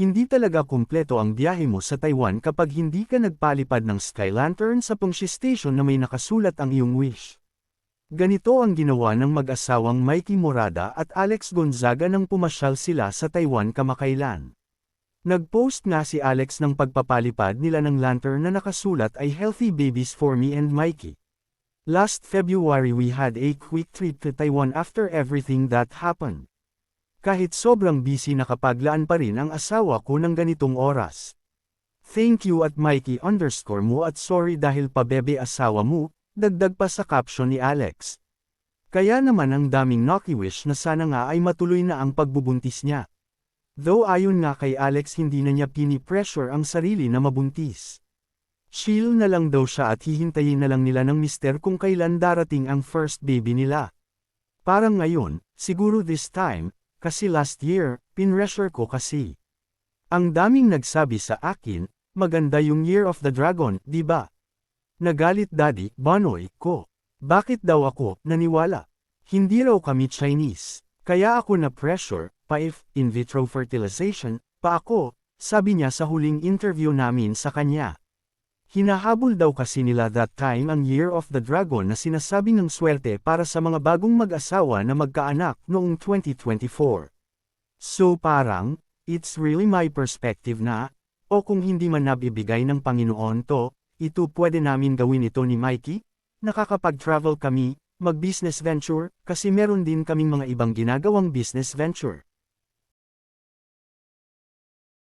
Hindi talaga kumpleto ang biyahe mo sa Taiwan kapag hindi ka nagpalipad ng Sky Lantern sa Pengshi Station na may nakasulat ang iyong wish. Ganito ang ginawa ng mag-asawang Mikey Morada at Alex Gonzaga nang pumasyal sila sa Taiwan kamakailan. Nag-post nga si Alex ng pagpapalipad nila ng lantern na nakasulat ay Healthy Babies for Me and Mikey. Last February we had a quick trip to Taiwan after everything that happened. Kahit sobrang busy nakapaglaan pa rin ang asawa ko ng ganitong oras. Thank you at Mikey underscore mo at sorry dahil pabebe asawa mo, dagdag pa sa caption ni Alex. Kaya naman ang daming wish na sana nga ay matuloy na ang pagbubuntis niya. Though ayon nga kay Alex hindi na niya pini-pressure ang sarili na mabuntis. Chill na lang daw siya at hihintayin na lang nila ng mister kung kailan darating ang first baby nila. Parang ngayon, siguro this time, kasi last year, pinressure ko kasi. Ang daming nagsabi sa akin, maganda yung Year of the Dragon, di ba? Nagalit daddy, Banoy, ko. Bakit daw ako, naniwala? Hindi raw kami Chinese. Kaya ako na pressure, pa if, in vitro fertilization, pa ako, sabi niya sa huling interview namin sa kanya. Hinahabol daw kasi nila that time ang Year of the Dragon na sinasabi ng swerte para sa mga bagong mag-asawa na magkaanak noong 2024. So parang, it's really my perspective na, o kung hindi man nabibigay ng Panginoon to, ito pwede namin gawin ito ni Mikey? Nakakapag-travel kami, mag-business venture, kasi meron din kaming mga ibang ginagawang business venture.